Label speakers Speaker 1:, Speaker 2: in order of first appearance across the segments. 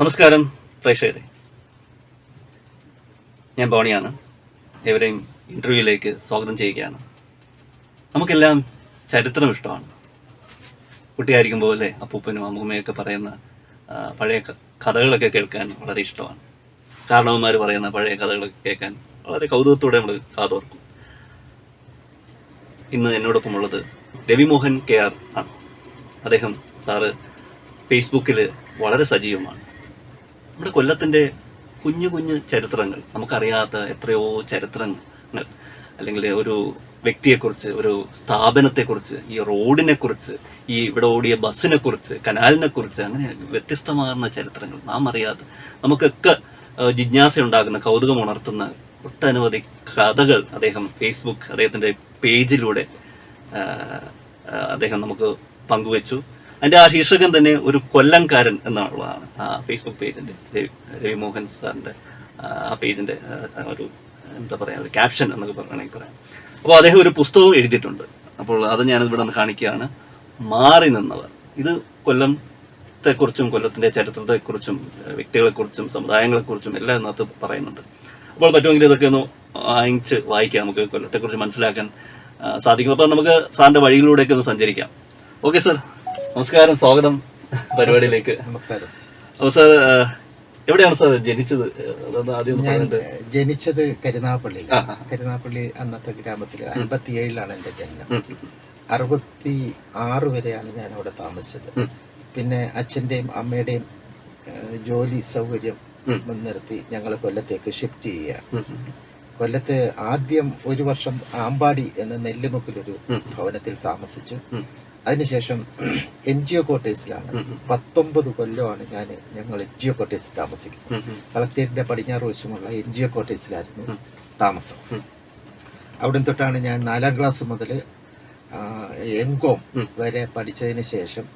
Speaker 1: നമസ്കാരം പ്രേക്ഷകരെ. ഞാൻ ബോണിയാണ്. ഏവരെയും ഇന്റർവ്യൂയിലേക്ക് സ്വാഗതം ചെയ്യുകയാണ്. നമുക്കെല്ലാം ചരിത്രം ഇഷ്ടമാണ്. കുട്ടിയായിരിക്കുമ്പോൾ അല്ലേ അപ്പൂപ്പനും അമ്മൂമ്മയൊക്കെ പറയുന്ന പഴയ കഥകളൊക്കെ കേൾക്കാൻ വളരെ ഇഷ്ടമാണ്. കാരണവന്മാർ പറയുന്ന പഴയ കഥകളൊക്കെ കേൾക്കാൻ വളരെ കൗതുകത്തോടെ നമ്മൾ കാതോർക്കും. ഇന്ന് എന്നോടൊപ്പമുള്ളത് രവിമോഹൻ കെ ആർ ആണ്. അദ്ദേഹം സാറ് ഫേസ്ബുക്കിൽ വളരെ സജീവമാണ്. നമ്മുടെ കൊല്ലത്തിന്റെ കുഞ്ഞു കുഞ്ഞു ചരിത്രങ്ങൾ നമുക്കറിയാത്ത എത്രയോ ചരിത്രങ്ങൾ അല്ലെങ്കിൽ ഒരു വ്യക്തിയെക്കുറിച്ച് ഒരു സ്ഥാപനത്തെക്കുറിച്ച് ഈ റോഡിനെ കുറിച്ച് ഈ ഇവിടെ ഓടിയ ബസ്സിനെ കുറിച്ച് കനാലിനെ കുറിച്ച് അങ്ങനെ വ്യത്യസ്തമാർന്ന ചരിത്രങ്ങൾ. നാം അറിയാത്ത നമുക്കൊക്കെ ജിജ്ഞാസ ഉണ്ടാകുന്ന കൗതുകം ഉണർത്തുന്ന ഒട്ടനവധി കഥകൾ അദ്ദേഹം ഫേസ്ബുക്ക് അദ്ദേഹത്തിന്റെ പേജിലൂടെ അദ്ദേഹം നമുക്ക് പങ്കുവച്ചു. അതിന്റെ ആ ശീർഷകം തന്നെ ഒരു കൊല്ലംകാരൻ എന്നുള്ളതാണ് ആ ഫേസ്ബുക്ക് പേജിന്റെ രവി- രവിമോഹൻ സാറിന്റെ ആ, പേജിന്റെ ഒരു എന്താ പറയാ ഒരു ക്യാപ്ഷൻ എന്നൊക്കെ പറയണമെങ്കിൽ പറയാം. അപ്പോൾ അദ്ദേഹം ഒരു പുസ്തകവും എഴുതിയിട്ടുണ്ട്. അപ്പോൾ അത് ഞാൻ ഇവിടെ നിന്ന് കാണിക്കുകയാണ്. മാറി നിന്നവർ. ഇത് കൊല്ലത്തെക്കുറിച്ചും കൊല്ലത്തിന്റെ ചരിത്രത്തെക്കുറിച്ചും ഏഹ്, വ്യക്തികളെക്കുറിച്ചും സമുദായങ്ങളെക്കുറിച്ചും എല്ലാം ഇതിനകത്ത് പറയുന്നുണ്ട്. അപ്പോൾ പറ്റുമെങ്കിൽ ഇതൊക്കെ ഒന്ന് വാങ്ങിച്ച് വായിക്കാം. നമുക്ക് കൊല്ലത്തെക്കുറിച്ച് മനസ്സിലാക്കാൻ സാധിക്കും. അപ്പോൾ നമുക്ക് സാറിന്റെ വഴിയിലൂടെയൊക്കെ ഒന്ന് സഞ്ചരിക്കാം. Okay sir. നമസ്കാരം സ്വാഗതം പരിപാടിയിലേക്ക്.
Speaker 2: നമസ്കാരം.
Speaker 1: സാർ എവിടെയാണ് സാർ ജനിച്ചത്? ആദ്യം
Speaker 2: ജനിച്ചത് കരുനാപ്പള്ളി. കരുനാപ്പള്ളി അന്നത്തെ ഗ്രാമത്തിൽ അൻപത്തി ഏഴിലാണ് എന്റെ ജനനം. അറുപത്തി ആറ് വരെയാണ് ഞാൻ അവിടെ താമസിച്ചത് പിന്നെ അച്ഛന്റെയും അമ്മയുടെയും ജോലി സൗകര്യം. മുൻനിർത്തി ഞങ്ങൾ കൊല്ലത്തേക്ക് ഷിഫ്റ്റ് ചെയ്യുകയാണ്. കൊല്ലത്ത് ആദ്യം ഒരു വർഷം ആമ്പാടി എന്ന നെല്ലുമുക്കിലൊരു ഭവനത്തിൽ താമസിച്ചു. അതിനുശേഷം എൻ ജി ഒ ക്വാർട്ടേഴ്സിലാണ്. പത്തൊമ്പത് കൊല്ലമാണ് ഞാൻ ഞങ്ങൾ എൻ ജി ഒ ക്വാർട്ടേഴ്സിൽ താമസിക്കുന്നത്. കളക്ടറേറ്റിന്റെ പടിഞ്ഞാറ് വശമുള്ള എൻ ജി ഒ ക്വാർട്ടേഴ്സിലായിരുന്നു താമസം. അവിടെ തൊട്ടാണ് ഞാൻ നാലാം ക്ലാസ് മുതൽ
Speaker 1: എൻകോം
Speaker 2: വരെ പഠിച്ചതിന് ശേഷം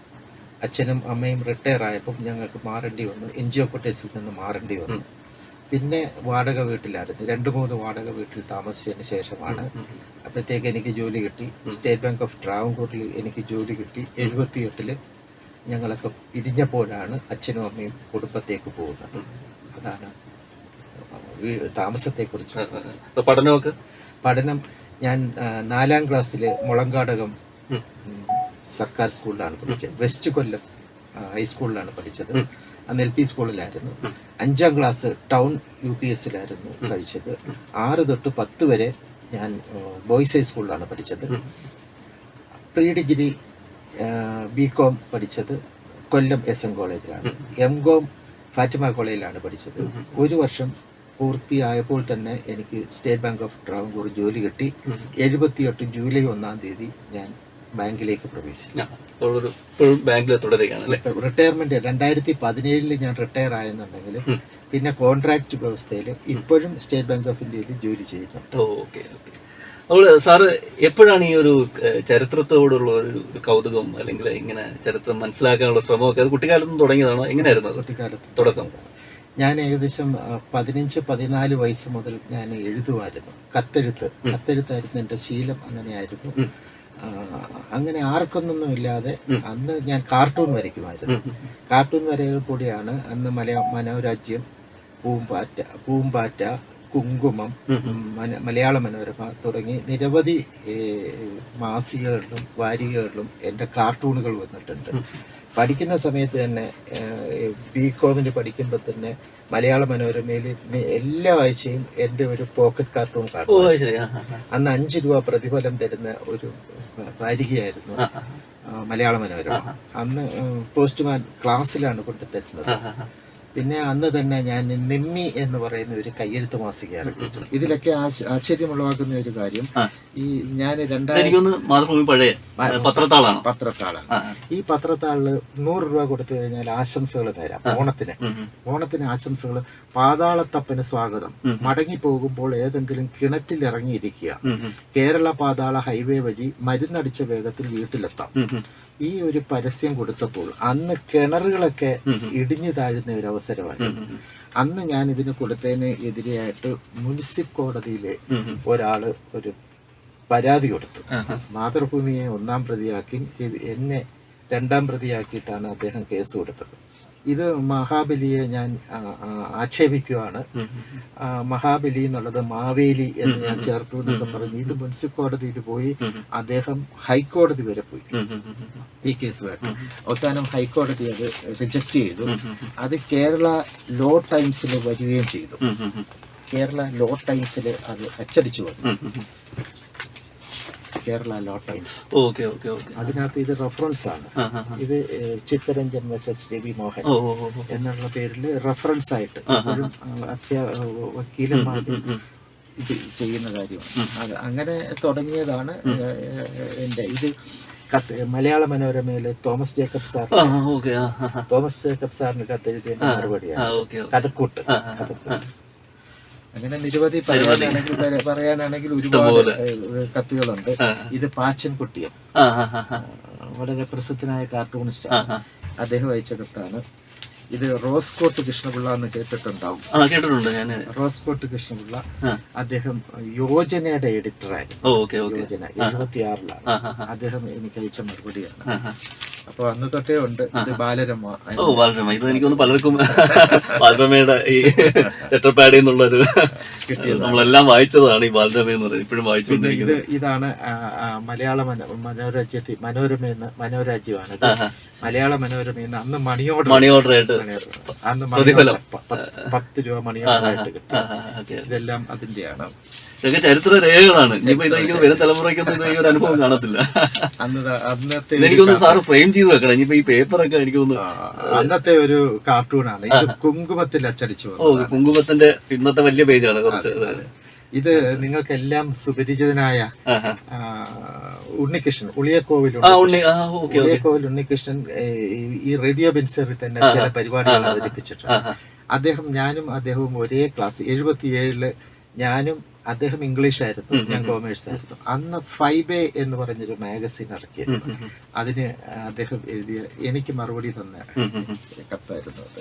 Speaker 2: അച്ഛനും അമ്മയും റിട്ടയർ ആയപ്പോൾ ഞങ്ങൾക്ക് മാറേണ്ടി വന്നു. എൻ ജി ഒ ക്വാർട്ടേഴ്സിൽ നിന്ന് മാറേണ്ടി വന്നു. പിന്നെ വാടക വീട്ടിലായിരുന്നു. രണ്ട് മൂന്ന് വാടക വീട്ടിൽ താമസിച്ചതിന് ശേഷമാണ് അപ്പോഴത്തേക്ക് എനിക്ക് ജോലി കിട്ടി. സ്റ്റേറ്റ് ബാങ്ക് ഓഫ് ട്രാവൻകൂറിൽ എനിക്ക് ജോലി കിട്ടി. എഴുപത്തി എട്ടിൽ ഞങ്ങളൊക്കെ പിരിഞ്ഞപ്പോഴാണ് അച്ഛനും അമ്മയും കുടുംബത്തേക്ക് പോകുന്നത്. അതാണ് താമസത്തെ താമസത്തെക്കുറിച്ച്.
Speaker 1: അപ്പൊ പഠനമൊക്കെ?
Speaker 2: പഠനം ഞാൻ നാലാം ക്ലാസ്സിൽ മുളങ്കാടകം സർക്കാർ സ്കൂളിലാണ് പഠിച്ചത്. വെസ്റ്റ് കൊല്ലം ഹൈസ്കൂളിലാണ് പഠിച്ചത്. അന്ന് എൽ പി സ്കൂളിലായിരുന്നു. അഞ്ചാം ക്ലാസ് ടൗൺ യു പി എസിലായിരുന്നു കഴിച്ചത് ആറ് തൊട്ട് പത്ത് വരെ ഞാൻ ബോയ്സ് ഹൈസ്കൂളിലാണ് പഠിച്ചത്. പ്രീ ഡിഗ്രി ബി കോം പഠിച്ചത് കൊല്ലം എസ് എം കോളേജിലാണ്. എം കോം ഫാറ്റിമ കോളേജിലാണ് പഠിച്ചത്. ഒരു വർഷം പൂർത്തിയായപ്പോൾ തന്നെ എനിക്ക് സ്റ്റേറ്റ് ബാങ്ക് ഓഫ് ട്രാവൻകൂർ ജോലി കിട്ടി. എഴുപത്തിയെട്ട് ജൂലൈ ഒന്നാം തീയതി ഞാൻ ബാങ്കിലേക്ക് പ്രവേശിച്ചു.
Speaker 1: ഒരു ബാങ്കിൽ തുടരുകയാണ് അല്ലേ?
Speaker 2: റിട്ടയർമെന്റ് രണ്ടായിരത്തി പതിനേഴിൽ ഞാൻ റിട്ടയർ ആയെന്നുണ്ടെങ്കിൽ പിന്നെ കോൺട്രാക്ട് വ്യവസ്ഥയിൽ ഇപ്പോഴും സ്റ്റേറ്റ് ബാങ്ക് ഓഫ് ഇന്ത്യയിൽ ജോലി ചെയ്യുന്നുണ്ട്.
Speaker 1: Okay okay. അപ്പോൾ സാറ് എപ്പോഴാണ് ഈ ഒരു ചരിത്രത്തോടുള്ള ഒരു കൗതുകം അല്ലെങ്കിൽ ഇങ്ങനെ ചരിത്രം മനസ്സിലാക്കാനുള്ള ശ്രമമൊക്കെ? അത് കുട്ടിക്കാലത്ത് നിന്ന് തുടങ്ങിയതാണോ? എങ്ങനെയായിരുന്നു
Speaker 2: കുട്ടിക്കാലത്ത്
Speaker 1: തുടക്കം.
Speaker 2: ഞാൻ ഏകദേശം പതിനഞ്ച് പതിനാല് വയസ്സ് മുതൽ ഞാൻ എഴുതുമായിരുന്നു. കത്തെഴുത്ത്. കത്തെഴുത്തായിരുന്നു എന്റെ ശീലം. അങ്ങനെയായിരുന്നു. അങ്ങനെ ആർക്കൊന്നൊന്നും ഇല്ലാതെ അന്ന് ഞാൻ കാർട്ടൂൺ വരയ്ക്കുമായിരുന്നു. കാർട്ടൂൺ വരകൾ കൂടിയാണ് അന്ന് മലയാ മനോരാജ്യം പൂമ്പാറ്റ പൂമ്പാറ്റ കുങ്കുമം മലയാള മനോരമ തുടങ്ങി നിരവധി മാസികകളിലും വാരികകളിലും എന്റെ കാർട്ടൂണുകൾ വന്നിട്ടുണ്ട്. പഠിക്കുന്ന സമയത്ത് തന്നെ ബി കോമിന് പഠിക്കുമ്പോൾ തന്നെ മലയാള മനോരമയിൽ എല്ലാ ആഴ്ചയും എന്റെ ഒരു പോക്കറ്റ് കാർട്ടൂൺ
Speaker 1: കാർട്ടൂൺ
Speaker 2: കാണും അന്ന് അഞ്ച് രൂപ പ്രതിഫലം തരുന്ന ഒരു വാരികയായിരുന്നു മലയാള മനോരമ. അന്ന് പോസ്റ്റ്മാൻ ക്ലാസ്സിലാണ് കൊണ്ടു തരുന്നത്
Speaker 1: ആ, ആ.
Speaker 2: പിന്നെ അന്ന് തന്നെ ഞാൻ നിമ്മി എന്ന് പറയുന്ന ഒരു കയ്യെഴുത്ത് മാസിക ഇറക്കിയിട്ടുണ്ട് ഇതിലൊക്കെ ആശ- ആശ്ചര്യമുളവാക്കുന്ന ഒരു കാര്യം. ഈ ഞാൻ രണ്ടായിരം
Speaker 1: മാതൃഭൂമി പഴയ പത്രത്താളാണ്?
Speaker 2: പത്രത്താളാണ്. ഈ പത്രത്താളിൽ നൂറ് രൂപ കൊടുത്തു കഴിഞ്ഞാൽ ആശംസകൾ തരാം ഓണത്തിന്. ഓണത്തിന് ആശംസകൾ പാതാളത്തപ്പന് സ്വാഗതം. മടങ്ങി പോകുമ്പോൾ ഏതെങ്കിലും കിണറ്റിൽ ഇറങ്ങിയിരിക്കുക.
Speaker 1: ഉം, ഉം.
Speaker 2: കേരള പാതാള ഹൈവേ വഴി മരുന്നടിച്ച വേഗത്തിൽ വീട്ടിലെത്താം. ഈ ഒരു പരസ്യം കൊടുത്തപ്പോൾ അന്ന് കിണറുകളൊക്കെ ഇടിഞ്ഞു താഴുന്ന ഒരു അവസരമായിരുന്നു അന്ന് ഞാൻ ഇതിന് കൊടുത്തതിന് എതിരെയായിട്ട് മുനിസിപ്പ് കോടതിയിലെ ഒരാൾ ഒരു പരാതി കൊടുത്തു. മാതൃഭൂമിയെ ഒന്നാം പ്രതിയാക്കി എന്നെ രണ്ടാം പ്രതിയാക്കിയിട്ടാണ് അദ്ദേഹം കേസ് കൊടുത്തത്. ഇത് മഹാബലിയെ ഞാൻ ആക്ഷേപിക്കുകയാണ് മഹാബലി എന്നുള്ളത് മാവേലി എന്ന് ഞാൻ ചേർത്തു എന്നൊക്കെ പറഞ്ഞു. ഇത് മുനിസിപ്പൽ കോടതിയിൽ പോയി അദ്ദേഹം ഹൈക്കോടതി വരെ പോയി. ഈ കേസ് കേസുമായിട്ട് അവസാനം ഹൈക്കോടതി അത് റിജക്റ്റ് ചെയ്തു. അത് കേരള ലോ ടൈംസിൽ വരികയും ചെയ്തു. കേരള ലോ ടൈംസിൽ അത് അച്ചടിച്ചു വന്നു. Kerala Law Times
Speaker 1: okay okay okay.
Speaker 2: അതിനകത്ത് ഇത് റെഫറൻസ് ആണ്. ഇത് ചിത്തരഞ്ജൻ വെസസ് രവി മോഹൻ. എന്നുള്ള പേരിൽ റെഫറൻസ് ആയിട്ട് വക്കീലന്മാർ ഇത് ചെയ്യുന്ന കാര്യമാണ്. അത് അങ്ങനെ തുടങ്ങിയതാണ് എന്റെ എന്റെ ഇത് കത്ത് Malayala മനോരമയിലെ Thomas Jacob sir. Thomas Jacob സാറിന് കത്തെഴുതിയ മറുപടിയാണ്. കഥക്കൂട്ട് കഥക്കൂട്ട്. അങ്ങനെ നിരവധി പറയാനാണെങ്കിൽ പറ- പറയാനാണെങ്കിൽ ഒരുപാട് കത്തുകളുണ്ട്. ഇത് പാച്ചൻ കുട്ടിയം.
Speaker 1: ആ ആ ആ ആ.
Speaker 2: വളരെ പ്രസിദ്ധനായ കാർട്ടൂണിസ്റ്റ്. അദ്ദേഹം അയച്ച കത്താണ്. ഇത് റോസ് കോട്ട് കൃഷ്ണപിള്ള എന്ന് കേട്ടിട്ടുണ്ടാവും.
Speaker 1: റോസ് കേട്ടിട്ടുണ്ട് ഞാൻ
Speaker 2: റോസ്കോട്ട് കൃഷ്ണപിള്ള അദ്ദേഹം യോജനയുടെ എഡിറ്ററായിരുന്നു യോജന എഴുപത്തിയാറിലാണ്. അദ്ദേഹം എനിക്ക് അയച്ച മറുപടിയാണ്. അപ്പൊ അന്ന് തൊട്ടേ ഉണ്ട്. ഇത് ബാലരമ.
Speaker 1: ഓ ബാലരമ. ഇത് എനിക്കൊന്ന് പലർക്കും ബാലരമയുടെ ഈ ലെറ്റർ പാഡിൽ നിന്നുള്ളൊരു നമ്മളെല്ലാം വായിച്ചതാണ് ഈ ബാലരമ എന്ന് പറയുന്നത് ഇപ്പോഴും
Speaker 2: ഇത്
Speaker 1: വായിച്ചുകൊണ്ടിരിക്കുന്നത്.
Speaker 2: ഇതാണ് മലയാള മനോരാജ്യത്തിൽ മനോരമ എന്ന് മനോരാജ്യമാണ്. മലയാള
Speaker 1: മനോരമ എന്ന്
Speaker 2: അന്ന് മണിയോട് പ- പ- പത്ത് രൂപ മണിയായിട്ട് കിട്ടും ഇതെല്ലാം അതിന്റെയാണ്.
Speaker 1: ഇതൊക്കെ ചരിത്ര രേഖകളാണ്. ഇനിയിപ്പോ വരും തലമുറയ്ക്കൊന്നും ഈ ഒരു അനുഭവം കാണത്തില്ല.
Speaker 2: അന്നത്തെ
Speaker 1: എനിക്കൊന്ന് സാറ് ഫ്രെയിം ചെയ്ത് വെക്കണം. ഇനിയിപ്പോ ഈ പേപ്പറൊക്കെ എനിക്കൊന്ന്
Speaker 2: അന്നത്തെ ഒരു കാർട്ടൂണാണ്. ഇത് കുങ്കുമത്തിൽ അച്ചടിച്ചു
Speaker 1: ഓ കുങ്കുമത്തിന്റെ ഇന്നത്തെ വലിയ പേജാണ് കുറച്ച്. ഇത്.
Speaker 2: നിങ്ങൾക്കെല്ലാം സുപരിചിതനായ ഉണ്ണികൃഷ്ണൻ ഉളിയക്കോവിൽ ഉളിയക്കോവിൽ ഉണ്ണികൃഷ്ണൻ ഈ റേഡിയോ ബെൻസറിൽ തന്നെ ചില പരിപാടികൾ അവതരിപ്പിച്ചിട്ടുണ്ട്. അദ്ദേഹം ഞാനും അദ്ദേഹവും ഒരേ ക്ലാസ് എഴുപത്തിയേഴിൽ ഞാനും അദ്ദേഹം ഇംഗ്ലീഷ് ആയിരുന്നു ഞാൻ കോമേഴ്സ് ആയിരുന്നു അന്ന് ഫൈബേ എന്ന് പറഞ്ഞൊരു മാഗസിൻ ഇറക്കിയിരുന്നു. അതിന് അദ്ദേഹം എഴുതിയ എനിക്ക് മറുപടി തന്ന കത്തായിരുന്നു അത്.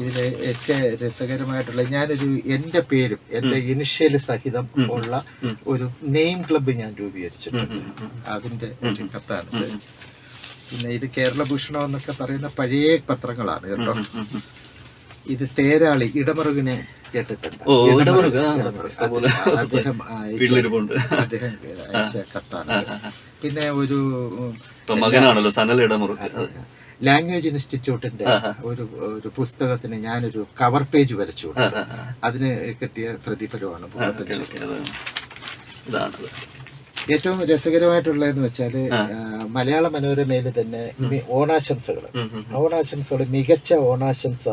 Speaker 2: ഇതിൽ ഏറ്റവും രസകരമായിട്ടുള്ള ഞാനൊരു എന്റെ പേരും എന്റെ ഇനിഷ്യൽ സഹിതം ഉള്ള ഒരു നെയിം ക്ലബ് ഞാൻ രൂപീകരിച്ചിട്ടുണ്ട്. അതിന്റെ ഒരു കത്താണിത് പിന്നെ ഇത് കേരള ഭൂഷണം എന്നൊക്കെ പറയുന്ന പഴയ പത്രങ്ങളാണ് കേട്ടോ. ഇത് തേരാളി ഇടമറുകിനെ കേട്ടിട്ടുണ്ട്. അദ്ദേഹം അയച്ച അദ്ദേഹം അയച്ച കത്താണ്. പിന്നെ ഒരു
Speaker 1: മകനാണല്ലോ സനൽ ഇടമുറുക്ക്.
Speaker 2: ലാംഗ്വേജ് ഇൻസ്റ്റിറ്റ്യൂട്ടിന്റെ ഒരു ഒരു പുസ്തകത്തിന് ഞാനൊരു കവർ പേജ് വരച്ചു കൊടുത്തു അതിന് കിട്ടിയ പ്രതിഫലമാണ് ഏറ്റവും
Speaker 1: രസകരമായിട്ടുള്ള എന്ന് ഇതാണത്
Speaker 2: ഏറ്റവും രസകരമായിട്ടുള്ളതെന്ന് വെച്ചാൽ മലയാള മനോരമയിൽ തന്നെ ഇനി ഓണാശംസകൾ. ഓണാശംസകൾ മികച്ച ഓണാശംസ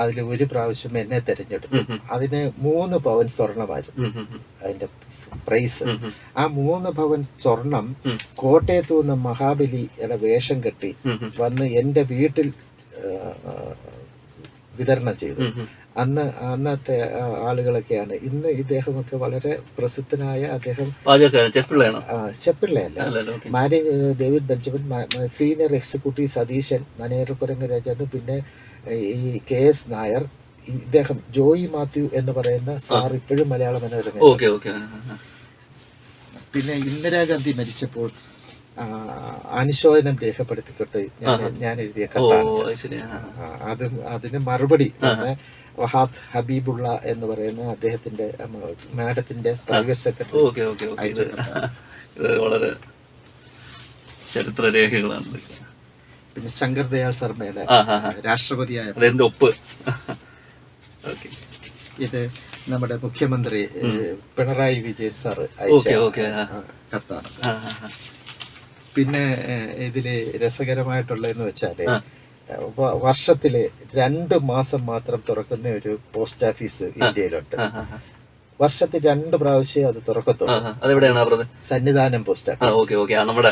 Speaker 2: അതിൽ ഒരു പ്രാവശ്യം എന്നെ തെരഞ്ഞെടുത്തു. അതിന് മൂന്ന് പവൻ സ്വർണമായിരുന്നു. അതിന്റെ പ്രൈസ്. ആ മൂന്ന് ഭവൻ സ്വർണം കോട്ടയത്തു നിന്ന് മഹാബലിയുടെ വേഷം കെട്ടി വന്ന് എന്റെ വീട്ടിൽ വിതരണം ചെയ്തു. അന്ന് അന്നത്തെ ആളുകളൊക്കെയാണ്. ഇന്ന് ഇദ്ദേഹമൊക്കെ വളരെ പ്രസിദ്ധനായ അദ്ദേഹം ചെപ്പിള്ളയല്ല. Mari David Benjamin senior executive Satheesan മനേറുകുരങ്ങ് രാജാണ് പിന്നെ ഈ കെ എസ് നായർ ഇദ്ദേഹം ജോയി മാത്യു എന്ന് പറയുന്ന സാർ ഇപ്പോഴും മലയാള മനോരമ പിന്നെ ഇന്ദിരാഗാന്ധി മരിച്ചപ്പോൾ അനുശോചനം രേഖപ്പെടുത്തിക്കൊണ്ട് ഞാൻ ഞാൻ എഴുതിയ കത്താണ്
Speaker 1: അത്
Speaker 2: അതിന് മറുപടി വഹാദ് വഹാബ് ഹബീബുള്ള എന്ന് പറയുന്ന അദ്ദേഹത്തിന്റെ മാഡത്തിന്റെ പ്രൈവറ്റ് സെക്രട്ടറി
Speaker 1: വളരെ ചരിത്ര രേഖകളാണ്
Speaker 2: പിന്നെ ശങ്കർ ദയാൽ ശർമ്മയുടെ. രാഷ്ട്രപതിയായ
Speaker 1: ഒപ്പ്.
Speaker 2: ഇത് നമ്മുടെ മുഖ്യമന്ത്രി പിണറായി വിജയൻ
Speaker 1: ആ,
Speaker 2: കത്താണ്. പിന്നെ ഇതിൽ രസകരമായിട്ടുള്ള എന്ന് വെച്ചാൽ വർഷത്തിൽ രണ്ട് മാസം മാത്രം തുറക്കുന്ന ഒരു പോസ്റ്റ് ഓഫീസ് ഇന്ത്യയിലുണ്ട്. വർഷത്തിൽ രണ്ട് പ്രാവശ്യം അത് തുറക്കത്തുള്ളൂ.
Speaker 1: അതെവിടെയാണ്
Speaker 2: സന്നിധാനം പോസ്റ്റ് ഓഫീസ്
Speaker 1: നമ്മുടെ.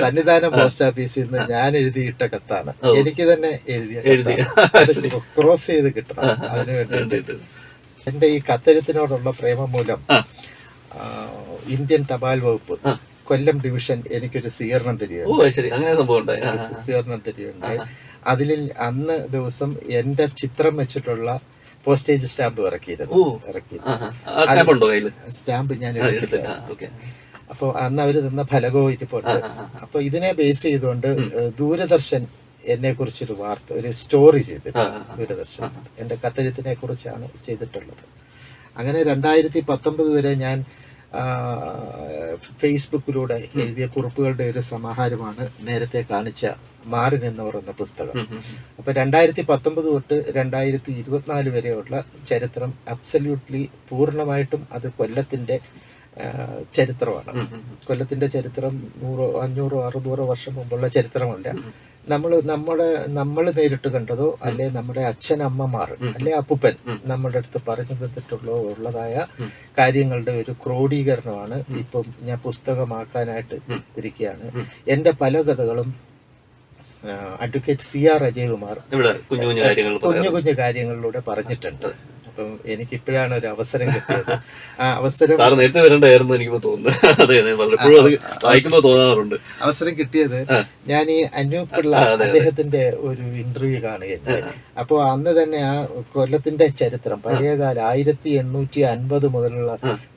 Speaker 2: സന്നിധാനം പോസ്റ്റ് ഓഫീസിൽ നിന്ന് ഞാൻ എഴുതിയിട്ട കത്താണ്. എനിക്ക് തന്നെ എഴുതിയ
Speaker 1: എഴുതി.
Speaker 2: ക്രോസ് ചെയ്ത് കിട്ടണം. അതിനു വേണ്ടി
Speaker 1: വേണ്ടിയിട്ട്.
Speaker 2: എന്റെ ഈ കത്തെഴുത്തിനോടുള്ള പ്രേമം മൂലം ഇന്ത്യൻ തപാൽ വകുപ്പ് കൊല്ലം ഡിവിഷൻ എനിക്കൊരു സ്വീകരണം തരികയുണ്ട്. സ്വീകരണം തരികയുണ്ടായി അതിൽ അന്ന് ദിവസം എന്റെ ചിത്രം വെച്ചിട്ടുള്ള പോസ്റ്റേജ് സ്റ്റാമ്പ് ഇറക്കിയിരുന്നു
Speaker 1: ഓ.
Speaker 2: ഇറക്കി
Speaker 1: ആ, ആ. ആ സ്റ്റാമ്പ്
Speaker 2: ഞാൻ എടുത്തില്ല അപ്പോൾ അന്ന് അവർ തന്ന ഫലകവും ഇരിപ്പുണ്ട് അപ്പൊ ഇതിനെ ബേസ് ചെയ്തുകൊണ്ട് ദൂരദർശൻ എന്നെ കുറിച്ചൊരു വാർത്ത ഒരു സ്റ്റോറി ചെയ്തിട്ടുണ്ട്. ദൂരദർശൻ. എന്റെ കത്തെഴുത്തിനെ കുറിച്ചാണ് ചെയ്തിട്ടുള്ളത്. അങ്ങനെ രണ്ടായിരത്തി പത്തൊമ്പത് വരെ ഞാൻ ഫേസ്ബുക്കിലൂടെ എഴുതിയ കുറിപ്പുകളുടെ ഒരു സമാഹാരമാണ് നേരത്തെ കാണിച്ച മാറി നിന്നവർ എന്ന പുസ്തകം. അപ്പൊ രണ്ടായിരത്തി പത്തൊമ്പത് തൊട്ട് രണ്ടായിരത്തി ഇരുപത്തിനാല് വരെയുള്ള ചരിത്രം അബ്സല്യൂട്ട്ലി പൂർണമായിട്ടും അത് കൊല്ലത്തിന്റെ ചരിത്രമാണ്. കൊല്ലത്തിന്റെ ചരിത്രം നൂറോ അഞ്ഞൂറോ അറുന്നൂറോ വർഷം മുമ്പുള്ള ചരിത്രമല്ല നമ്മൾ നമ്മുടെ നമ്മൾ നേരിട്ട് കണ്ടതോ അല്ലെ നമ്മുടെ അച്ഛൻ അമ്മമാർ അല്ലെ അപ്പുപ്പൻ നമ്മുടെ അടുത്ത് പറഞ്ഞു തന്നിട്ടുള്ളോ ഉള്ളതായ കാര്യങ്ങളുടെ ഒരു ക്രോഡീകരണമാണ് ഇപ്പം ഞാൻ പുസ്തകമാക്കാനായിട്ട് ഇരിക്കുകയാണ്. എന്റെ പല കഥകളും അഡ്വക്കേറ്റ് സി ആർ അജയകുമാർ
Speaker 1: കുഞ്ഞു കുഞ്ഞു
Speaker 2: കാര്യങ്ങളിലൂടെ പറഞ്ഞിട്ടുണ്ട്. അപ്പം എനിക്ക് ഇപ്പോഴാണ് ഒരു അവസരം കിട്ടിയത്. ആ അവസരം
Speaker 1: സാർ നേരത്തെ വരണ്ടായിരുന്നു എനിക്ക് അതെ അതെ പലപ്പോഴും അത് വായിക്കുമ്പോൾ തോന്നാറുണ്ട്.
Speaker 2: അവസരം കിട്ടിയത് ഞാൻ ഈ അനൂപ് പിള്ള അദ്ദേഹത്തിന്റെ ഒരു ഇന്റർവ്യൂ കാണുകയാണ് അപ്പോ അന്ന് തന്നെ ആ കൊല്ലത്തിന്റെ ചരിത്രം പഴയകാല ആയിരത്തി എണ്ണൂറ്റി അൻപത് മുതലുള്ള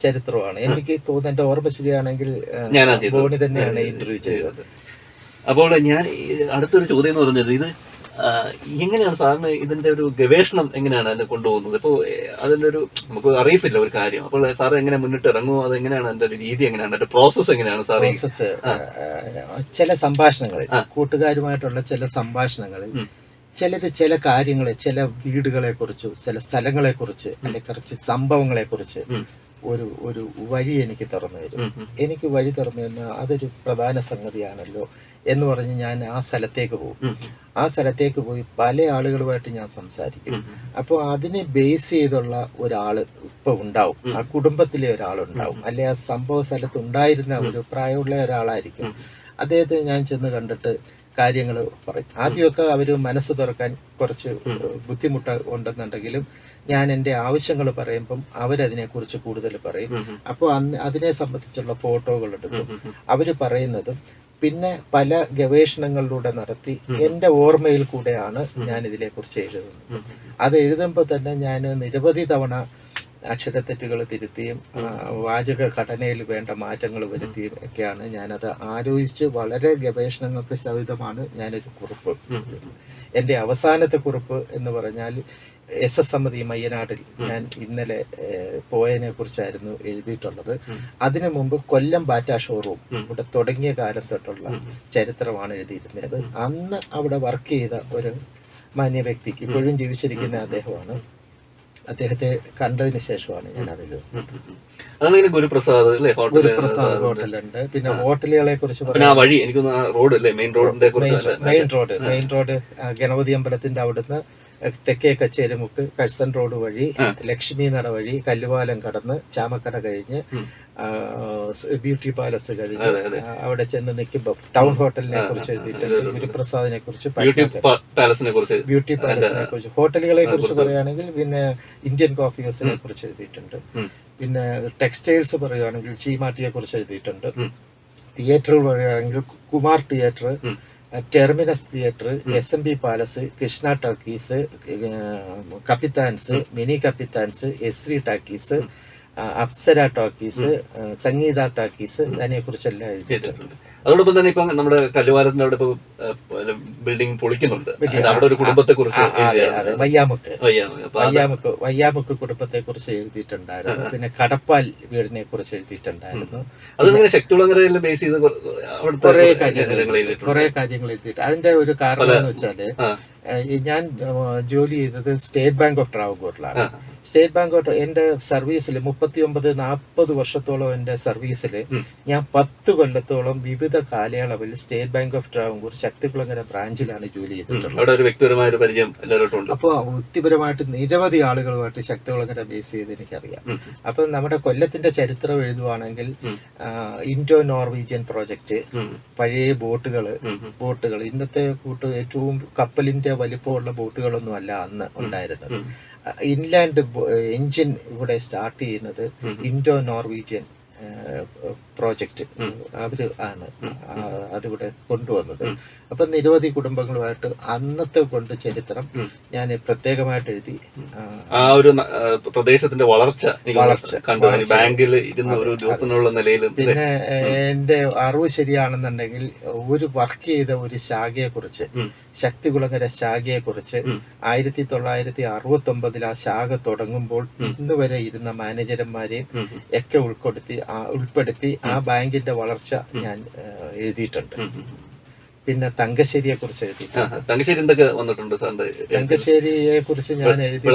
Speaker 2: ചരിത്രമാണ്. എനിക്ക് തോന്നുന്നു എന്റെ ഓർമ്മ ശരിയാണെങ്കിൽ. ബോണി തന്നെയാണ് ഇന്റർവ്യൂ ചെയ്തത്.
Speaker 1: അപ്പോൾ ഞാൻ അടുത്തൊരു ചോദ്യം എന്ന് പറഞ്ഞത് ഇത് എങ്ങനെയാണ് സാറിന് ഇതിന്റെ ഒരു ഗവേഷണം എങ്ങനെയാണ് അതിനെ കൊണ്ടുപോകുന്നത്? ഇപ്പോൾ അതിന്റെ ഒരു നമുക്ക് അറിയത്തില്ല ഒരു കാര്യം. അപ്പോൾ സാർ എങ്ങനെ മുന്നിട്ട് ഇറങ്ങും അത് എങ്ങനെയാണ് അതിന്റെ ഒരു രീതി എങ്ങനെയാണ്? അതിന്റെ പ്രോസസ്സ് എങ്ങനെയാണ് സാർ
Speaker 2: പ്രോസസ് ചില സംഭാഷണങ്ങൾ കൂട്ടുകാരുമായിട്ടുള്ള ചില സംഭാഷണങ്ങൾ ചിലര് ചില കാര്യങ്ങളെ ചില വീടുകളെ കുറിച്ച് ചില സ്ഥലങ്ങളെ കുറിച്ച് അല്ലെങ്കിൽ കുറച്ച് സംഭവങ്ങളെ കുറിച്ച്. ഒരു ഒരു വഴി എനിക്ക് തുറന്നു തരും. എനിക്ക് വഴി തുറന്നു തന്ന അതൊരു പ്രധാന സംഗതിയാണല്ലോ എന്ന് പറഞ്ഞ് ഞാൻ ആ സ്ഥലത്തേക്ക് പോകും. ആ സ്ഥലത്തേക്ക് പോയി പല ആളുകളുമായിട്ട് ഞാൻ സംസാരിക്കും. അപ്പോൾ അതിനെ ബേസ് ചെയ്തുള്ള ഒരാൾ ഇപ്പൊ ഉണ്ടാവും. ആ കുടുംബത്തിലെ ഒരാളുണ്ടാവും അല്ലെ ആ സംഭവ സ്ഥലത്ത് ഉണ്ടായിരുന്ന ഒരു പ്രായമുള്ള ഒരാളായിരിക്കും. അദ്ദേഹത്തെ ഞാൻ ചെന്ന് കണ്ടിട്ട് കാര്യങ്ങൾ പറയും. ആദ്യമൊക്കെ അവർ മനസ്സ് തുറക്കാൻ കുറച്ച് ബുദ്ധിമുട്ട് ഉണ്ടെന്നുണ്ടെങ്കിലും ഞാൻ എന്റെ ആവശ്യങ്ങൾ പറയുമ്പം അവരതിനെക്കുറിച്ച് കൂടുതൽ പറയും. അപ്പോൾ അന്ന് അതിനെ സംബന്ധിച്ചുള്ള ഫോട്ടോകൾ എടുക്കും അവർ പറയുന്നതും പിന്നെ പല ഗവേഷണങ്ങളിലൂടെ നടത്തി എന്റെ ഓർമ്മയിൽ കൂടെയാണ് ഞാൻ ഇതിനെക്കുറിച്ച് എഴുതുന്നത്. അത് എഴുതുമ്പോൾ തന്നെ ഞാൻ നിരവധി തവണ അക്ഷരത്തെറ്റുകൾ തിരുത്തിയും വാചക ഘടനയിൽ വേണ്ട മാറ്റങ്ങൾ വരുത്തിയും ഒക്കെയാണ് ഞാനത് ആലോചിച്ച് വളരെ ഗവേഷണങ്ങൾക്ക് സഹിതമാണ് ഞാനൊരു കുറിപ്പ് എന്റെ അവസാനത്തെ കുറിപ്പ് എന്ന് പറഞ്ഞാൽ എസ് എസ് സമിതി മയ്യനാട്ടിൽ ഞാൻ ഇന്നലെ പോയതിനെ കുറിച്ചായിരുന്നു എഴുതിയിട്ടുള്ളത്. അതിനു മുമ്പ് കൊല്ലം ബാറ്റ ഷോറൂം ഇവിടെ തുടങ്ങിയ കാലം തൊട്ടുള്ള ചരിത്രമാണ് എഴുതിയിരുന്നത്. അന്ന് അവിടെ വർക്ക് ചെയ്ത ഒരു മാന്യ വ്യക്തിക്ക് ഇപ്പോഴും ജീവിച്ചിരിക്കുന്ന അദ്ദേഹമാണ്. അദ്ദേഹത്തെ കണ്ടതിന് ശേഷമാണ് ഞാൻ അതിൽ
Speaker 1: അതാണ് ഇങ്ങനെ ഗുരുപ്രസാദ് അല്ലേ? ഹോട്ടൽ
Speaker 2: പ്രസാദ് ഹോട്ടലുണ്ട്. പിന്നെ ഹോട്ടലുകളെ കുറിച്ച്
Speaker 1: വഴി എനിക്ക് റോഡ് അല്ലേ? മെയിൻ റോഡിന്റെ
Speaker 2: main road main road Ganapathi അമ്പലത്തിന്റെ അവിടുന്ന് തെക്കേ കച്ചേരിമുക്ക് കഴ്സൺ റോഡ് വഴി ലക്ഷ്മി നട വഴി കല്ലുപാലം കടന്ന് ചാമക്കട കഴിഞ്ഞ് ബ്യൂട്ടി പാലസ് കഴിഞ്ഞ് അവിടെ ചെന്ന് നിൽക്കുമ്പോൾ ടൗൺ ഹോട്ടലിനെ കുറിച്ച് എഴുതിയിട്ടുണ്ട് ഗുരുപ്രസാദിനെ കുറിച്ച്
Speaker 1: ബ്യൂട്ടി പാലസിനെ കുറിച്ച്.
Speaker 2: ഹോട്ടലുകളെ കുറിച്ച് പറയുകയാണെങ്കിൽ പിന്നെ ഇന്ത്യൻ കോഫി ഹൗസിനെ കുറിച്ച് എഴുതിയിട്ടുണ്ട്. പിന്നെ ടെക്സ്റ്റൈൽസ് പറയുകയാണെങ്കിൽ ചീമാട്ടിയെ കുറിച്ച് എഴുതിയിട്ടുണ്ട്. തിയേറ്ററുകൾ പറയുകയാണെങ്കിൽ Kumar theatre terminus theatre S M B palace Krishna talkies Kappithans mini Kappithans S V talkies Apsara talkies Sangeetha talkies അതിനെ കുറിച്ചെല്ലാം എഴുതിയിട്ടുണ്ട്.
Speaker 1: അതോടൊപ്പം തന്നെ ഇപ്പം നമ്മുടെ കല്ലുവാരത്തിന്റെ അവിടെ ഇപ്പൊ ബിൽഡിംഗ് പൊളിക്കുന്നുണ്ട്. അവിടെ ഒരു കുടുംബത്തെ കുറിച്ച്
Speaker 2: വയ്യാമുക്ക്. വയ്യാമുക്ക്. വയ്യാമുക്ക് കുടുംബത്തെ കുറിച്ച് എഴുതിയിട്ടുണ്ടായിരുന്നു. പിന്നെ കടപ്പാൽ വീടിനെ കുറിച്ച് എഴുതിയിട്ടുണ്ടായിരുന്നു
Speaker 1: അതിങ്ങനെ ശക്തികുളങ്ങരയിൽ ബേസ് ചെയ്ത്
Speaker 2: കുറെ
Speaker 1: കാര്യങ്ങൾ
Speaker 2: കുറെ കാര്യങ്ങൾ എഴുതിയിട്ട്. അതിന്റെ ഒരു കാരണം എന്ന് വെച്ചാൽ ഞാൻ ജോലി ചെയ്തത് സ്റ്റേറ്റ് ബാങ്ക് ഓഫ് ട്രാവൻകൂറിലാണ് സ്റ്റേറ്റ് ബാങ്ക് ഓഫ് എന്റെ സർവീസിൽ മുപ്പത്തി ഒമ്പത് നാൽപ്പത് വർഷത്തോളം എന്റെ സർവീസിൽ ഞാൻ പത്ത് കൊല്ലത്തോളം വിവിധ കാലയളവിൽ state bank of Travancore Sakthikulangara ബ്രാഞ്ചിലാണ് ജോലി ചെയ്തിട്ടുള്ളത്. അപ്പോൾ വ്യക്തിപരമായിട്ട് നിരവധി ആളുകളുമായിട്ട് ശക്തികുളങ്ങര ബേസ് ചെയ്ത് എനിക്കറിയാം. അപ്പൊ നമ്മുടെ കൊല്ലത്തിന്റെ ചരിത്രം എഴുതുവാണെങ്കിൽ ഇൻഡോ നോർവീജിയൻ പ്രോജക്റ്റ് പഴയ ബോട്ടുകൾ ബോട്ടുകൾ. ഇന്നത്തെ കൂട്ട് ഏറ്റവും കപ്പലിന്റെ വലിപ്പമുള്ള ബോട്ടുകളൊന്നും അല്ല അന്ന് ഉണ്ടായിരുന്നത്. ഇൻലാൻഡ് എഞ്ചിൻ ഇവിടെ സ്റ്റാർട്ട് ചെയ്യുന്നത് ഇൻഡോ നോർവീജിയൻ പ്രോജക്റ്റ് അവർ ആണ് അതിവിടെ കൊണ്ടുവന്നത്. അപ്പൊ നിരവധി കുടുംബങ്ങളുമായിട്ട് അന്നത്തെ കൊണ്ട് ചരിത്രം ഞാൻ പ്രത്യേകമായിട്ട് എഴുതി ആ,
Speaker 1: ഒരു പ്രദേശത്തിന്റെ വളർച്ച
Speaker 2: വളർച്ച,
Speaker 1: കണ്ടു. ബാങ്കിൽ ഇരുന്ന ഒരു ദിവസത്തിനുള്ള നിലയിൽ
Speaker 2: പിന്നെ എന്റെ അറിവ് ശരിയാണെന്നുണ്ടെങ്കിൽ ഒരു വർക്ക് ചെയ്ത ഒരു ശാഖയെ കുറിച്ച് ശക്തികുളങ്ങര ശാഖയെ കുറിച്ച് ആയിരത്തി തൊള്ളായിരത്തി അറുപത്തി ഒമ്പതിൽ ആ ശാഖ തുടങ്ങുമ്പോൾ ഇന്ന് വരെ ഇരുന്ന മാനേജർമാരെയും ഒക്കെ ഉൾപ്പെടുത്തി ആ- ഉൾപ്പെടുത്തി ആ ബാങ്കിന്റെ വളർച്ച ഞാൻ എഴുതിയിട്ടുണ്ട്. പിന്നെ തങ്കശ്ശേരിയെ കുറിച്ച്
Speaker 1: എഴുതിയിട്ടുണ്ട് തങ്കശ്ശേരി എന്തൊക്കെ വന്നിട്ടുണ്ട് സാറിന്റെ
Speaker 2: തങ്കശ്ശേരിയെ കുറിച്ച് ഞാൻ എഴുതി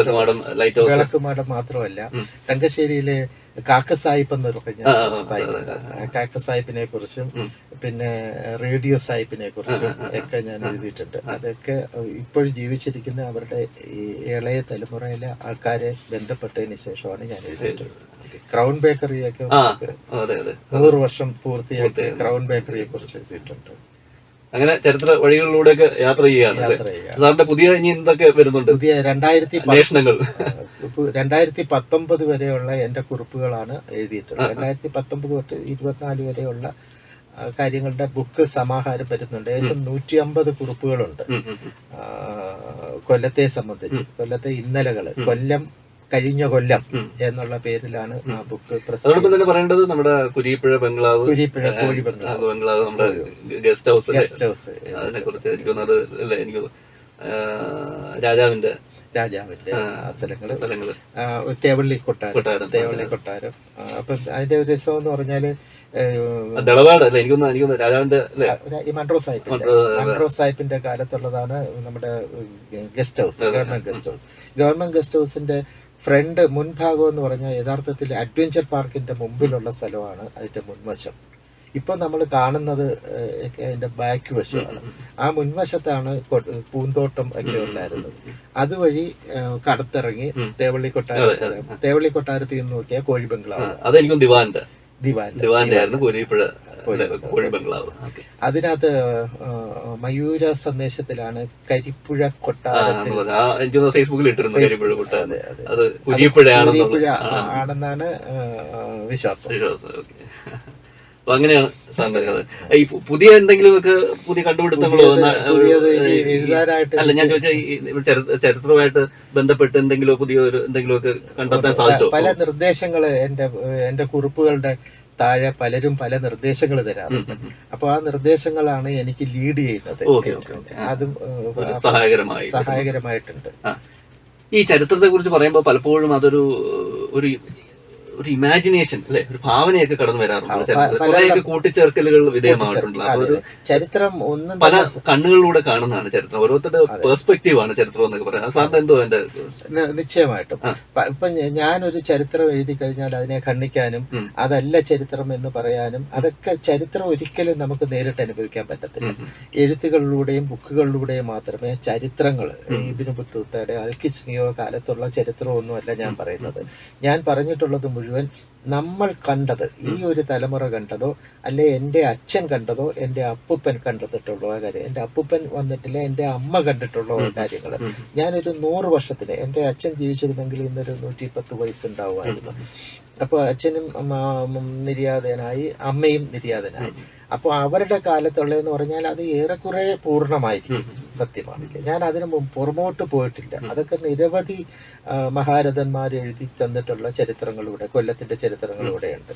Speaker 1: വിളക്കുമാടം
Speaker 2: മാത്രമല്ല തങ്കശ്ശേരിയിലെ കാക്കസായിപ്പ് എന്ന് പറഞ്ഞ സായിപ്പ് കാക്കസായിപ്പിനെ കുറിച്ചും പിന്നെ റേഡിയോ സായിപ്പിനെ കുറിച്ചും ഒക്കെ ഞാൻ എഴുതിയിട്ടുണ്ട്. അതൊക്കെ ഇപ്പോഴും ജീവിച്ചിരിക്കുന്ന അവരുടെ ഈ ഇളയ തലമുറയിലെ ആൾക്കാരെ ബന്ധപ്പെട്ടതിന് ശേഷമാണ് ഞാൻ എഴുതിയിട്ടുള്ളത്. ക്രൗൺ
Speaker 1: ബേക്കറിയെ
Speaker 2: നൂറ് വർഷം പൂർത്തിയാക്കി ക്രൗൺ ബേക്കറിയെ കുറിച്ച് എഴുതിയിട്ടുണ്ട്.
Speaker 1: അങ്ങനെ ചരിത്ര വഴികളിലൂടെ യാത്ര അല്ലേ? സാറിന്റെ പുതിയ ഇനി എന്തൊക്കെ വരുന്നുണ്ട്?
Speaker 2: പുതിയ രണ്ടായിരത്തി
Speaker 1: അന്വേഷണങ്ങൾ.
Speaker 2: രണ്ടായിരത്തി പത്തൊമ്പത് വരെയുള്ള എന്റെ കുറിപ്പുകളാണ് എഴുതിയിട്ടുള്ളത്. രണ്ടായിരത്തി പത്തൊമ്പത് തൊട്ട് ഇരുപത്തിനാല് വരെയുള്ള കാര്യങ്ങളുടെ ബുക്ക് സമാഹാരം വരുന്നുണ്ട്. ഏകദേശം നൂറ്റി അമ്പത് കുറിപ്പുകളുണ്ട്. കൊല്ലത്തെ സംബന്ധിച്ച് കൊല്ലത്തെ ഇന്നലകൾ കൊല്ലം കഴിഞ്ഞ കൊല്ലം എന്നുള്ള പേരിലാണ് ആ ബുക്ക്
Speaker 1: അതോടൊപ്പം തന്നെ പറയേണ്ടത് നമ്മുടെ കുരിപ്പുഴ ബംഗ്ലാവ്
Speaker 2: കുരിപ്പുഴ കോഴി ബംഗ്ലാവ്.
Speaker 1: ബംഗ്ലാവ് നമ്മുടെ ഗസ്റ്റ് ഹൗസ്?
Speaker 2: Guest house.
Speaker 1: അതിനെ കുറിച്ച് എനിക്ക് തോന്നുന്നത് അല്ലേ എനിക്ക് രാജാവിന്റെ
Speaker 2: രാജാവിന്റെ
Speaker 1: സ്ഥലങ്ങൾ.
Speaker 2: സ്ഥലങ്ങൾ. തേവള്ളി കൊട്ടാരം. തേവള്ളി കൊട്ടാരം. അപ്പൊ അതിന്റെ ഒരു രസം എന്ന് പറഞ്ഞാൽ
Speaker 1: ദളവാട് അല്ലേ എനിക്കൊന്ന് എനിക്കൊന്ന് രാജാവിന്റെ
Speaker 2: സാഹിബിന്റെ മൺട്രോ സാഹിബിന്റെ കാലത്തുള്ളതാണ് നമ്മുടെ guest house government guest house. Government guest ഹൗസിന്റെ ഫ്രണ്ട് മുൻഭാഗം എന്ന് പറഞ്ഞാൽ യഥാർത്ഥത്തിൽ അഡ്വഞ്ചർ പാർക്കിന്റെ മുമ്പിലുള്ള സ്ഥലമാണ് അതിന്റെ മുൻവശം. ഇപ്പം നമ്മൾ കാണുന്നത് അതിന്റെ ബാക്ക് വശമാണ്. ആ മുൻവശത്താണ് പൂന്തോട്ടം ഒക്കെ ഉണ്ടായിരുന്നത്. അതുവഴി കടത്തിറങ്ങി തേവള്ളി കൊട്ടാരം തേവള്ളി കൊട്ടാരത്തിൽ നിന്ന് നോക്കിയാൽ കോഴി ബംഗ്ലാവ്
Speaker 1: അതെനിക്കും ദിവാന്റെ. ദിവാന്റെ ആയിരുന്നു കുരിപ്പുഴ അല്ലേ? കോഴി ബംഗ്ലാവ്. ഓക്കെ.
Speaker 2: അതിനകത്ത് മയൂര സന്ദേശത്തിലാണ് കരിപ്പുഴ കൊട്ടാരത്തിൽ.
Speaker 1: ഫേസ്ബുക്കിൽ ഇട്ടിരുന്നു കരിപ്പുഴ കൂട്ടാൻ അത്
Speaker 2: ആണെന്നാണ് വിശ്വാസം.
Speaker 1: വിശ്വാസം അപ്പൊ അങ്ങനെയാണ് സാറിന്റെ കഥ ഈ പുതിയ പുതിയ എന്തെങ്കിലുമൊക്കെ പുതിയ കണ്ടുപിടുത്തങ്ങളോ അല്ല ഞാൻ ചോദിച്ച ചരിത്രമായിട്ട് ബന്ധപ്പെട്ട് എന്തെങ്കിലും പുതിയ ഒരു എന്തെങ്കിലുമൊക്കെ കണ്ടെത്താൻ സാധിച്ചോ?
Speaker 2: പല നിർദ്ദേശങ്ങൾ എന്റെ എന്റെ കുറിപ്പുകളുടെ താഴെ പലരും പല നിർദ്ദേശങ്ങൾ തരാറുണ്ട്. അപ്പൊ ആ നിർദ്ദേശങ്ങളാണ് എനിക്ക് ലീഡ് ചെയ്യുന്നത്. അതും
Speaker 1: സഹായകരമായി
Speaker 2: സഹായകരമായിട്ടുണ്ട്.
Speaker 1: ഈ ചരിത്രത്തെ കുറിച്ച് പറയുമ്പോൾ പലപ്പോഴും അതൊരു ഒരു ഒരു ഇമാജിനേഷൻ അല്ലെ? ഒരു ഭാവനയൊക്കെ കടന്നു വരാറുണ്ട് കുറേയൊക്കെ കൂട്ടിച്ചേർക്കലുകൾ വിധേയമായിട്ടുണ്ടല്ലോ അപ്പൊ ഒരു
Speaker 2: ചരിത്രം ഒന്ന്
Speaker 1: പല കണ്ണുകളിലൂടെ കാണുന്നതാണ് ചരിത്രം. ഓരോരുത്തരുടെ പെർസ്പെക്റ്റീവ് ആണ് ചരിത്രം എന്നൊക്കെ പറയാം. സാറിന് എന്തോ എന്റെ
Speaker 2: നിശ്ചയമായിട്ടും. ഇപ്പൊ ഞാനൊരു ചരിത്രം എഴുതി കഴിഞ്ഞാൽ അതിനെ ഖണ്ഡിക്കാനും അതല്ല ചരിത്രം എന്ന് പറയാനും അതൊക്കെ ചരിത്രം ഒരിക്കലും നമുക്ക് നേരിട്ട് അനുഭവിക്കാൻ പറ്റത്തില്ല. എഴുത്തുകളിലൂടെയും ബുക്കുകളിലൂടെയും മാത്രമേ ചരിത്രങ്ങൾ ഇബിന് ബുദ്ധയുടെ അൽക്കിസ്മിയോ കാലത്തുള്ള ചരിത്രമൊന്നുമല്ല ഞാൻ പറയുന്നത്. ഞാൻ പറഞ്ഞിട്ടുള്ളത് മുഴുവൻ നമ്മൾ കണ്ടത് ഈ ഒരു തലമുറ കണ്ടതോ അല്ലെ എന്റെ അച്ഛൻ കണ്ടതോ എന്റെ അപ്പൂപ്പൻ കണ്ടിട്ടുള്ള കാര്യം. എന്റെ അപ്പൂപ്പൻ വന്നിട്ടില്ല എന്റെ അമ്മ കണ്ടിട്ടുള്ള കാര്യങ്ങൾ. ഞാനൊരു നൂറ് വർഷത്തിന് എന്റെ അച്ഛൻ ജീവിച്ചിരുന്നെങ്കിൽ ഇന്നൊരു നൂറ്റി പത്ത് വയസ്സുണ്ടാവുമായിരുന്നു അപ്പോൾ അച്ഛനും നിര്യാതനായി അമ്മയും നിര്യാതനായി. അപ്പോൾ അവരുടെ കാലത്തുള്ളതെന്ന് പറഞ്ഞാൽ അത് ഏറെക്കുറെ പൂർണമായിരിക്കും. സത്യമാണ് ഞാൻ അതിന് മുമ്പ് പുറമോട്ട് പോയിട്ടില്ല. അതൊക്കെ നിരവധി മഹാരഥന്മാർ എഴുതി തന്നിട്ടുള്ള ചരിത്രങ്ങളിലൂടെ കൊല്ലത്തിന്റെ ചരിത്രങ്ങളിലൂടെയുണ്ട്.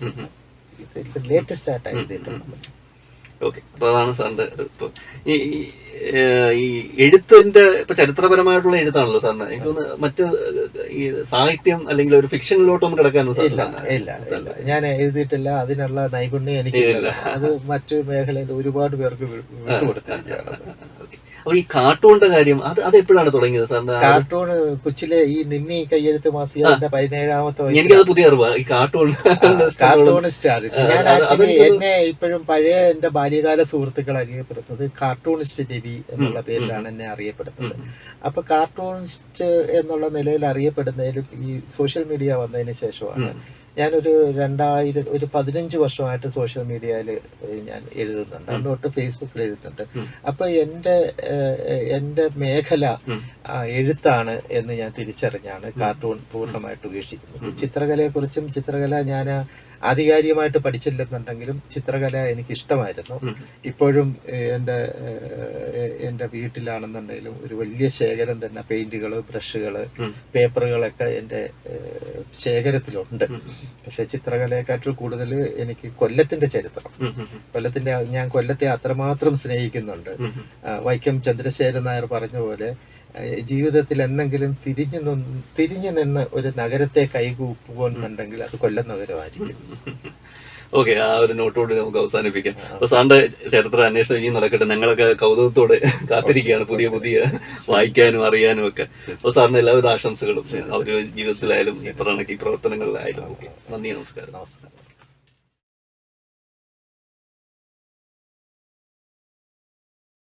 Speaker 2: ഇത് ലേറ്റസ്റ്റ് ആയിട്ട് എഴുതിയിട്ടുണ്ട്.
Speaker 1: ഓക്കെ അപ്പൊ അതാണ് സാറിന്റെ ഇപ്പൊ. ഈ ഈ, എഴുത്തിന്റെ ഇപ്പൊ ചരിത്രപരമായിട്ടുള്ള എഴുത്താണല്ലോ സാറിന്. എനിക്കൊന്ന് മറ്റ് ഈ സാഹിത്യം അല്ലെങ്കിൽ ഒരു ഫിക്ഷനിലോട്ടൊന്നും കിടക്കാനും
Speaker 2: ഇല്ല ഇല്ല ഇല്ല. ഞാൻ എഴുതിയിട്ടില്ല. അതിനുള്ള നൈപുണ്യം എനിക്കില്ല. അത് മറ്റു മേഖലയിൽ ഒരുപാട് പേർക്ക് വിട്ടുകൊടുത്തിരിക്കുകയാണ്.
Speaker 1: അപ്പൊ ഈ കാർട്ടൂണിന്റെ കാര്യം അത് അത് എപ്പോഴാണ് തുടങ്ങിയത് സാറിന്റെ
Speaker 2: കാർട്ടൂൺ കൊച്ചിലെ ഈ നിന്നി കയ്യെഴുത്ത് മാസികന്റെ പതിനേഴാമത്തെ
Speaker 1: എനിക്കത് പുതിയ അറിവാ. ഈ കാർട്ടൂൺ
Speaker 2: കാർട്ടൂണിസ്റ്റ് ആണ് ഞാൻ ആക്ച്വലി എന്നെ ഇപ്പോഴും പഴയ എന്റെ ബാല്യകാല സുഹൃത്തുക്കൾ അറിയപ്പെടുന്നത് കാർട്ടൂണിസ്റ്റ് രവി എന്നുള്ള പേരിലാണ് എന്നെ അറിയപ്പെടുന്നത്. അപ്പൊ കാർട്ടൂണിസ്റ്റ് എന്നുള്ള നിലയിൽ അറിയപ്പെടുന്നതിലും ഈ സോഷ്യൽ മീഡിയ വന്നതിന് ശേഷമാണ് ഞാനൊരു രണ്ടായിരം ഒരു പതിനഞ്ച് വർഷമായിട്ട് സോഷ്യൽ മീഡിയയിൽ ഞാൻ എഴുതുന്നുണ്ട്. അന്ന് തൊട്ട് ഫേസ്ബുക്കിൽ എഴുതുന്നുണ്ട്. അപ്പൊ എന്റെ എന്റെ എന്റെ മേഖല എഴുത്താണ് എന്ന് ഞാൻ തിരിച്ചറിഞ്ഞാണ് കാർട്ടൂൺ പൂർണമായിട്ട് ഉപേക്ഷിക്കുന്നത്. ചിത്രകലയെ കുറിച്ചും ചിത്രകല ഞാൻ ആധികാരികമായിട്ട് പഠിച്ചില്ലെന്നുണ്ടെങ്കിലും ചിത്രകല എനിക്ക് ഇഷ്ടമായിരുന്നു ഇപ്പോഴും എന്റെ എന്റെ വീട്ടിലാണെന്നുണ്ടെങ്കിലും ഒരു വലിയ ശേഖരം തന്നെ പെയിന്റുകൾ ബ്രഷുകൾ പേപ്പറുകളൊക്കെ എന്റെ ശേഖരത്തിലുണ്ട്. പക്ഷെ ചിത്രകലയെക്കാട്ടിൽ കൂടുതൽ എനിക്ക് കൊല്ലത്തിന്റെ ചരിത്രം. കൊല്ലത്തിന്റെ ഞാൻ കൊല്ലത്തെ അത്രമാത്രം സ്നേഹിക്കുന്നുണ്ട്. വൈക്കം ചന്ദ്രശേഖരൻ നായർ പറഞ്ഞ പോലെ ജീവിതത്തിൽ എന്തെങ്കിലും തിരിഞ്ഞു നിന്ന് തിരിഞ്ഞു നിന്ന് ഒരു നഗരത്തെ കൈകൂപ്പുകൊണ്ടുണ്ടെങ്കിൽ അത് കൊല്ലം നഗരമായിരിക്കും.
Speaker 1: ഓക്കെ ആ ഒരു നോട്ടോട് നമുക്ക് അവസാനിപ്പിക്കാം. അപ്പൊ സാറിന്റെ ചരിത്ര അന്വേഷണം ഇനി നടക്കട്ടെ. ഞങ്ങളൊക്കെ കൗതുകത്തോടെ കാത്തിരിക്കുകയാണ് പുതിയ പുതിയ വായിക്കാനും അറിയാനും ഒക്കെ. അപ്പൊ സാറിന് എല്ലാവിധ ആശംസകളും. അവരുടെ ജീവിതത്തിലായാലും ഈ പറഞ്ഞ ഈ പ്രവർത്തനങ്ങളിലായാലും ഓക്കെ നന്ദി നമസ്കാരം.
Speaker 2: നമസ്കാരം.